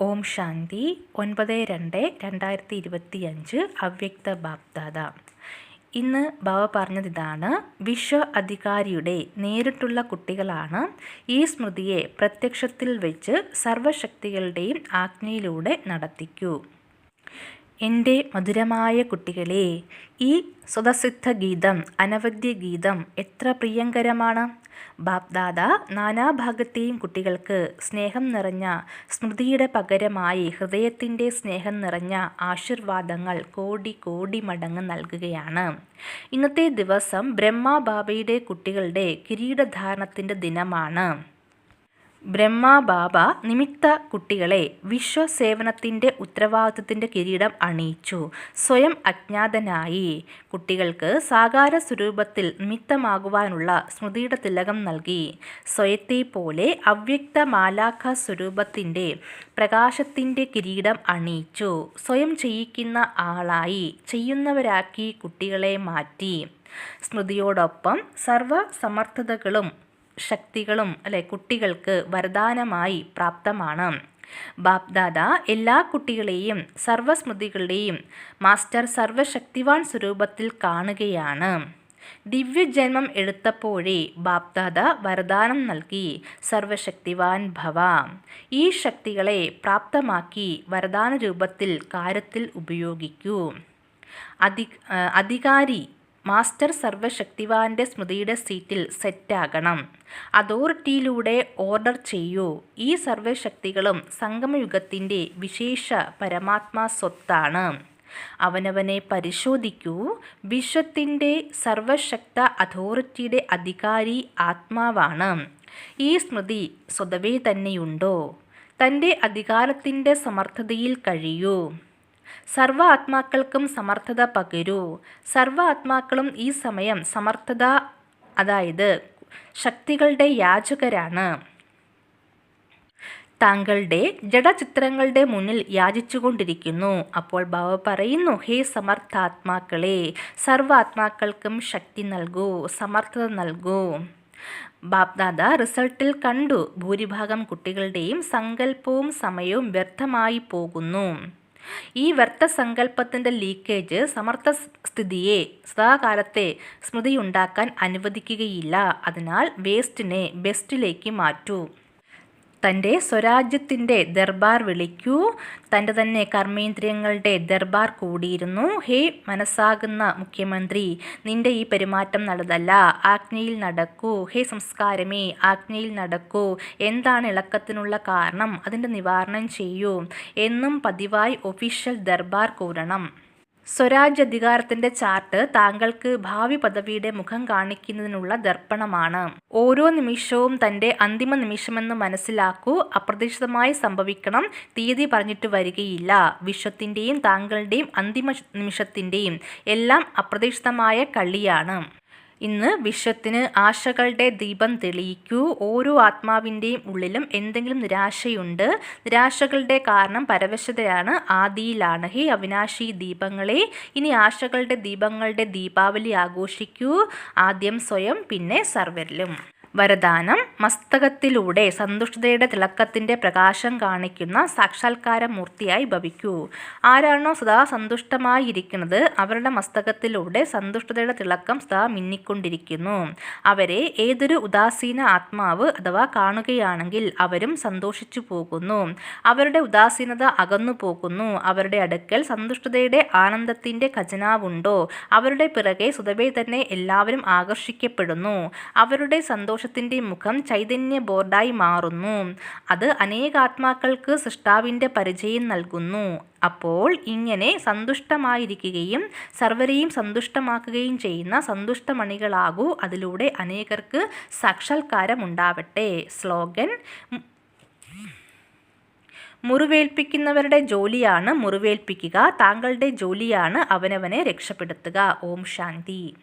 ഓം ശാന്തി ഒൻപത് രണ്ട് രണ്ടായിരത്തി ഇരുപത്തി അഞ്ച് അവ്യക്ത ബാപ്ദാദ ഇന്ന് ബാബ പറഞ്ഞത് ഇതാണ് വിശ്വ അധികാരിയുടെ നേരിട്ടുള്ള കുട്ടികളാണ് ഈ സ്മൃതിയെ പ്രത്യക്ഷത്തിൽ വെച്ച് സർവശക്തികളുടെയും ആജ്ഞയിലൂടെ നടത്തിക്കൂ. എന്റെ മധുരമായ കുട്ടികളെ ഈ സ്വതസിദ്ധ ഗീതം അനവധ്യ ഗീതം എത്ര പ്രിയങ്കരമാണ്. ബാപ്ദാദ നാനാഭാഗത്തെയും കുട്ടികൾക്ക് സ്നേഹം നിറഞ്ഞ സ്മൃതിയുടെ പകരമായി ഹൃദയത്തിന്റെ സ്നേഹം നിറഞ്ഞ ആശീർവാദങ്ങൾ കോടി കോടി മടങ്ങ് നൽകുകയാണ്. ഇന്നത്തെ ദിവസം ബ്രഹ്മ ബാബയുടെ കുട്ടികളുടെ കിരീടധാരണത്തിന്റെ ദിനമാണ്. ബ്രഹ്മ ബാബ നിമിത്ത കുട്ടികളെ വിശ്വസേവനത്തിന്റെ ഉത്തരവാദിത്വത്തിന്റെ കിരീടം അണിയിച്ചു. സ്വയം അജ്ഞാതനായി. കുട്ടികൾക്ക് സാകാര സ്വരൂപത്തിൽ നിമിത്തമാകുവാനുള്ള സ്മൃതിയുടെ തിലകം നൽകി. സ്വയത്തെ പോലെ അവ്യക്ത മാലാഖ സ്വരൂപത്തിന്റെ പ്രകാശത്തിന്റെ കിരീടം അണിയിച്ചു. സ്വയം ചെയ്യിക്കുന്ന ആളായി ചെയ്യുന്നവരാക്കി കുട്ടികളെ മാറ്റി. സ്മൃതിയോടൊപ്പം സർവസമർത്ഥതകളും ശക്തികളും അല്ലെ കുട്ടികൾക്ക് വരദാനമായി പ്രാപ്തമാണ്. ബാപ്ദാദ എല്ലാ കുട്ടികളെയും സർവസ്മൃതികളുടെയും മാസ്റ്റർ സർവശക്തിവാൻ സ്വരൂപത്തിൽ കാണുകയാണ്. ദിവ്യജന്മം എടുത്തപ്പോഴേ ബാപ്ദാദ വരദാനം നൽകി സർവശക്തിവാൻ ഭവ. ഈ ശക്തികളെ പ്രാപ്തമാക്കി വരദാന രൂപത്തിൽ കാര്യത്തിൽ ഉപയോഗിക്കൂ. അധി അധികാരി മാസ്റ്റർ സർവശക്തിവാന്റെ സ്മൃതിയുടെ സീറ്റിൽ സെറ്റാകണം. അതോറിറ്റിയിലൂടെ ഓർഡർ ചെയ്യൂ. ഈ സർവശക്തികളും സംഗമയുഗത്തിന്റെ വിശേഷ പരമാത്മാ സ്വത്താണ്. അവനവനെ പരിശോധിക്കൂ. വിശ്വത്തിന്റെ സർവശക്ത അതോറിറ്റിയുടെ അധികാരി ആത്മാവാണ്. ഈ സ്മൃതി സ്വതവേ തന്നെയുണ്ടോ? തന്റെ അധികാരത്തിന്റെ സമർത്ഥതയിൽ കഴിയൂ. സർവ ആത്മാക്കൾക്കും സമർത്ഥത പകരൂ. സർവ ആത്മാക്കളും ഈ സമയം സമർത്ഥത അതായത് ശക്തികളുടെ യാചകരാണ്. താങ്കളുടെ ജഡചിത്രങ്ങളുടെ മുന്നിൽ യാചിച്ചുകൊണ്ടിരിക്കുന്നു. അപ്പോൾ ബാബ പറയുന്നു ഹേ സമർത്ഥാത്മാക്കളെ സർവാത്മാക്കൾക്കും ശക്തി നൽകൂ സമർത്ഥത നൽകൂ. ബാപ്ദാദ റിസൾട്ടിൽ കണ്ടു ഭൂരിഭാഗം കുട്ടികളുടെയും സങ്കല്പവും സമയവും വ്യർത്ഥമായി പോകുന്നു. ഈ വ്യർത്ഥസങ്കല്പത്തിന്റെ ലീക്കേജ് സമർത്ഥ സ്ഥിതിയെ സദാകാലത്തെ സ്മൃതിയുണ്ടാക്കാൻ അനുവദിക്കുകയില്ല. അതിനാൽ വേസ്റ്റിനെ ബെസ്റ്റിലേക്ക് മാറ്റൂ. തന്റെ സ്വരാജ്യത്തിന്റെ ദർബാർ വിളിക്കൂ. തന്റെ തന്നെ കർമ്മേന്ദ്രിയങ്ങളുടെ ദർബാർ കൂടിയിരുന്നു. ഹേ മനസ്സാകുന്ന മുഖ്യമന്ത്രി നിന്റെ ഈ പെരുമാറ്റം നല്ലതല്ല. ആജ്ഞയിൽ നടക്കൂ. ഹേ സംസ്കാരമേ ആജ്ഞയിൽ നടക്കൂ. എന്താണ് ഇളക്കത്തിനുള്ള കാരണം? അതിന്റെ നിവാരണം ചെയ്യൂ. എന്നും പതിവായി ഒഫീഷ്യൽ ദർബാർ കൂടണം. സ്വരാജ് അധികാരത്തിന്റെ ചാർട്ട് താങ്കൾക്ക് ഭാവി പദവിയുടെ മുഖം കാണിക്കുന്നതിനുള്ള ദർപ്പണമാണ്. ഓരോ നിമിഷവും തന്റെ അന്തിമ നിമിഷമെന്ന് മനസ്സിലാക്കൂ അപ്രതീക്ഷിതമായി സംഭവിക്കണം തീയതി പറഞ്ഞിട്ട് വരികയില്ല. വിശ്വത്തിന്റെയും താങ്കളുടെയും അന്തിമ നിമിഷത്തിന്റെയും എല്ലാം അപ്രതീക്ഷിതമായ കള്ളിയാണ്. ഇന്ന് വിശ്വത്തിന് ആശകളുടെ ദീപം തെളിയിക്കൂ. ഓരോ ആത്മാവിന്റെയും ഉള്ളിലും എന്തെങ്കിലും നിരാശയുണ്ട്. നിരാശകളുടെ കാരണം പരവശതയാണ് ആദിയിലാണ്. ഹേ അവിനാശി ദീപങ്ങളെ ഇനി ആശകളുടെ ദീപങ്ങളുടെ ദീപാവലി ആഘോഷിക്കൂ. ആദ്യം സ്വയം പിന്നെ സർവരിലും. വരദാനം മസ്തകത്തിലൂടെ സന്തുഷ്ടതയുടെ തിളക്കത്തിന്റെ പ്രകാശം കാണിക്കുന്ന സാക്ഷാത്കാര മൂർത്തിയായി ഭവിക്കൂ. ആരാണോ സദാ സന്തുഷ്ടമായിരിക്കുന്നത് അവരുടെ മസ്തകത്തിലൂടെ സന്തുഷ്ടതയുടെ തിളക്കം സദാ മിന്നിക്കൊണ്ടിരിക്കുന്നു. അവരെ ഏതൊരു ഉദാസീന ആത്മാവ് അഥവാ കാണുകയാണെങ്കിൽ അവരും സന്തോഷിച്ചു പോകുന്നു. അവരുടെ ഉദാസീനത അകന്നു പോകുന്നു. അവരുടെ അടുക്കൽ സന്തുഷ്ടതയുടെ ആനന്ദത്തിന്റെ ഖജനാവുണ്ടോ? അവരുടെ പിറകെ സുതവേ തന്നെ എല്ലാവരും ആകർഷിക്കപ്പെടുന്നു. അവരുടെ സന്തോഷ സന്തോഷത്തിന്റെ മുഖം ചൈതന്യ ബോർഡായി മാറുന്നു. അത് അനേകാത്മാക്കൾക്ക് സൃഷ്ടാവിന്റെ പരിചയം നൽകുന്നു. അപ്പോൾ ഇങ്ങനെ സന്തുഷ്ടമായിരിക്കുകയും സർവരെയും സന്തുഷ്ടമാക്കുകയും ചെയ്യുന്ന സന്തുഷ്ടമണികളാകൂ അതിലൂടെ അനേകർക്ക് സാക്ഷാത്കാരം ഉണ്ടാവട്ടെ സ്ലോഗൻ മുറിവേൽപ്പിക്കുന്നവരുടെ ജോലിയാണ് മുറിവേൽപ്പിക്കുക. താങ്കളുടെ ജോലിയാണ് അവനവനെ രക്ഷപ്പെടുത്തുക. ഓം ശാന്തി.